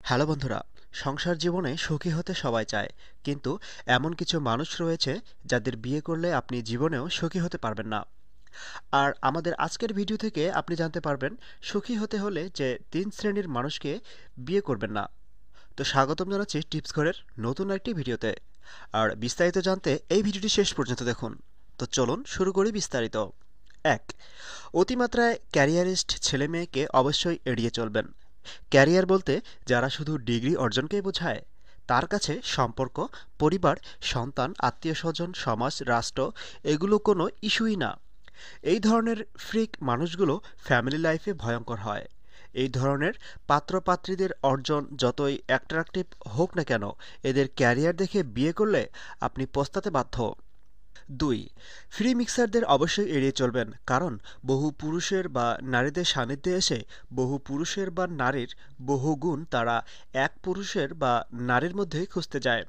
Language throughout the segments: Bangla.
হ্যালো বন্ধুরা, সংসার জীবনে সুখী হতে সবাই চায়, কিন্তু এমন কিছু মানুষ রয়েছে যাদের বিয়ে করলে আপনি জীবনেও সুখী হতে পারবেন না। আর আমাদের আজকের ভিডিও থেকে আপনি জানতে পারবেন, সুখী হতে হলে যে তিন শ্রেণির মানুষকে বিয়ে করবেন না। তো স্বাগতম জানাচ্ছি টিপস ঘরের নতুন একটি ভিডিওতে। আর বিস্তারিত জানতে এই ভিডিওটি শেষ পর্যন্ত দেখুন। তো চলুন শুরু করি বিস্তারিত। এক, অতিমাত্রায় ক্যারিয়ারিস্ট ছেলে মেয়েকে অবশ্যই এড়িয়ে চলবেন। ক্যারিয়ার বলতে যারা শুধু ডিগ্রি অর্জনকেই বোঝায়, তার কাছে সম্পর্ক, পরিবার, সন্তান আত্মীয় স্বজন সমাজ, রাষ্ট্র, এগুলো কোনো ইস্যুই না। এই ধরনের ফ্রিক মানুষগুলো ফ্যামিলি লাইফে ভয়ঙ্কর হয়। এই ধরনের পাত্রপাত্রীদের অর্জন যতই অ্যাট্রাকটিভ হোক না কেন, এদের ক্যারিয়ার দেখে বিয়ে করলে আপনি পস্তাতে বাধ্য। দুই, ফ্রি মিক্সারদের অবশ্যই এড়িয়ে চলবেন, কারণ বহু পুরুষের বা নারীদের সান্নিধ্যে এসে বহু পুরুষের বা নারীর বহু গুণ তারা এক পুরুষের বা নারীর মধ্যে খুঁজতে যায়।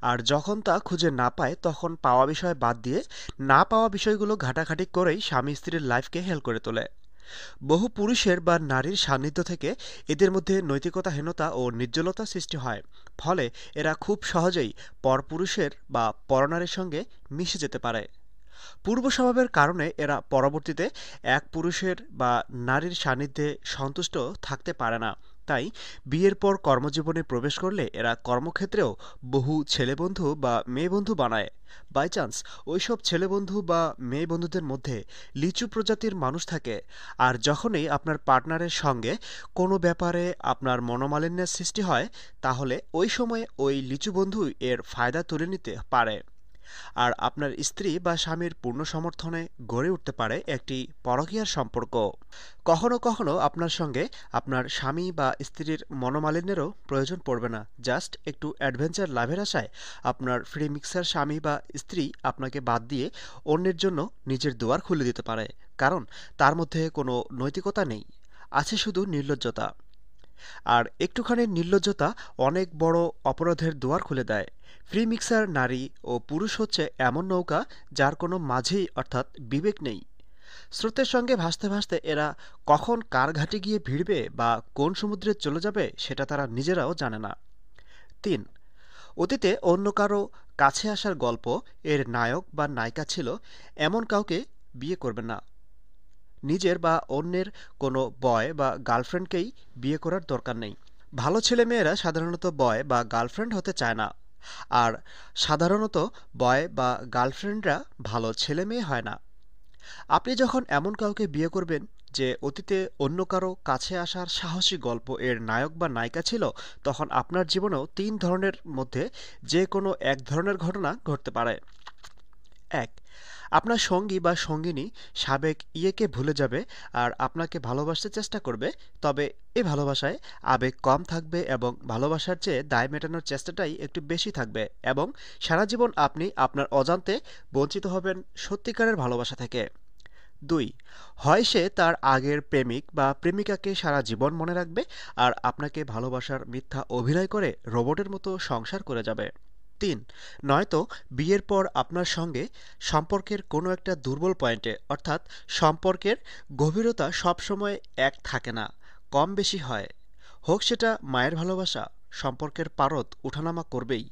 আর যখন তা খুঁজে না পায়, তখন পাওয়া বিষয় বাদ দিয়ে না পাওয়া বিষয়গুলো ঘাটাঘাটি করেই স্বামী স্ত্রীর লাইফকে হেল করে তোলে। বহু পুরুষের বা নারীর সান্নিধ্য থেকে এদের মধ্যে নৈতিকতাহীনতা ও নির্জলতা সৃষ্টি হয়। ফলে এরা খুব সহজেই পরপুরুষের বা পরনারীর সঙ্গে মিশে যেতে পারে। পূর্ব স্বভাবের কারণে এরা পরবর্তীতে এক পুরুষের বা নারীর সান্নিধ্যে সন্তুষ্ট থাকতে পারে না। তাই বিয়ের পর কর্মজীবনে প্রবেশ করলে এরা কর্মক্ষেত্রেও বহু ছেলে বন্ধু বা মেয়ে বন্ধু বানায়। বাই চান্স ওইসব ছেলে বন্ধু বা মেয়ে বন্ধুদের মধ্যে লিচু প্রজাতির মানুষ থাকে। আর যখনই আপনার পার্টনারের সঙ্গে কোনো ব্যাপারে আপনার মনোমালিন্যের সৃষ্টি হয়, তাহলে ওই সময়ে ওই লিচু বন্ধু এর ফায়দা তুলে নিতে পারে। আর আপনার স্ত্রী বা স্বামীর পূর্ণ সমর্থনে গড়ে উঠতে পারে একটি পরকীয়ার সম্পর্ক। কখনো কখনো আপনার সঙ্গে আপনার স্বামী বা স্ত্রীর মনোমালিন্যেরও প্রয়োজন পড়বে না। জাস্ট একটু অ্যাডভেঞ্চার লাভের আশায় আপনার ফ্রি মিক্সার স্বামী বা স্ত্রী আপনাকে বাদ দিয়ে অন্যের জন্য নিজের দুয়ার খুলে দিতে পারে। কারণ তার মধ্যে কোনো নৈতিকতা নেই। আছে শুধু নির্লজ্জতা। আর একটুখানি নির্লজ্জতা অনেক বড় অপরাধের দুয়ার খুলে দেয়। ফ্রি মিক্সার নারী ও পুরুষ হচ্ছে এমন নৌকা যার কোনো মাঝেই অর্থাৎ বিবেক নেই। স্রোতের সঙ্গে ভাসতে ভাসতে এরা কখন কার ঘাটে গিয়ে ভিড়বে বা কোন সমুদ্রে চলে যাবে সেটা তারা নিজেরাও জানে না। তিন, অতীতে অন্য কারও কাছে আসার গল্প, এর নায়ক বা নায়িকা ছিল, এমন কাউকে বিয়ে করবেন না। নিজের বা অন্যের কোনো বয় বা গার্লফ্রেন্ডকেই বিয়ে করার দরকার নেই। ভালো ছেলেমেয়েরা সাধারণত বয় বা গার্লফ্রেন্ড হতে চায় না। আর সাধারণত বয় বা গার্লফ্রেন্ডরা ভালো ছেলে মেয়ে হয় না। আপনি যখন এমন কাউকে বিয়ে করবেন যে অতীতে অন্য কারও কাছে আসার সাহসী গল্প এর নায়ক বা নায়িকা ছিল, তখন আপনার জীবনেও তিন ধরনের মধ্যে যে কোনো এক ধরনের ঘটনা ঘটতে পারে। এক। আপনার সঙ্গী বা সঙ্গিনী সাবেক ইয়েকে ভুলে যাবে আর আপনাকে ভালোবাসতে চেষ্টা করবে, তবে এ ভালোবাসায় আবেগ কম থাকবে এবং ভালোবাসার চেয়ে দায় মেটানোর চেষ্টাটাই একটু বেশি থাকবে এবং সারা জীবন আপনি আপনার অজান্তে বঞ্চিত হবেন সত্যিকারের ভালোবাসা থেকে। দুই, হয় সে তার আগের প্রেমিক বা প্রেমিকাকে সারা জীবন মনে রাখবে আর আপনাকে ভালোবাসার মিথ্যা অভিনয় করে রোবটের মতো সংসার করে যাবে। তিন। নয়তো বিয়ের পর আপনার সঙ্গে সম্পর্কের কোনো একটা দুর্বল পয়েন্টে, অর্থাৎ সম্পর্কের গভীরতা সবসময় এক থাকে না, কম বেশি হয়। হোক সেটা মায়ের ভালোবাসা, সম্পর্কের পারদ উঠানামা করবেই।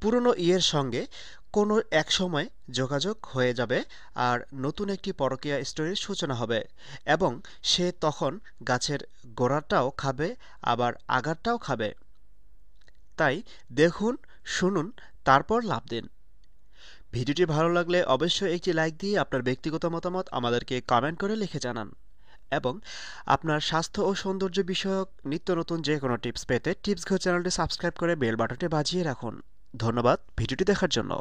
পুরনো ইয়ের সঙ্গে কোনো এক সময় যোগাযোগ হয়ে যাবে আর নতুন একটি পরকীয়া স্টোরির সূচনা হবে এবং সে তখন গাছের গোড়াটাও খাবে, আবার আগারটাও খাবে। তাই দেখুন শুনুন, তারপর লাভ দিন। ভিডিওটি ভালো লাগলে অবশ্যই একটি লাইক দিয়ে আপনার ব্যক্তিগত মতামত আমাদেরকে কমেন্ট করে লিখে জানান এবং আপনার স্বাস্থ্য ও সৌন্দর্য বিষয়ক নিত্য নতুন যে কোনো টিপস পেতে টিপস ঘর চ্যানেলটি সাবস্ক্রাইব করে বেল বাটনটি বাজিয়ে রাখুন। ধন্যবাদ ভিডিওটি দেখার জন্য।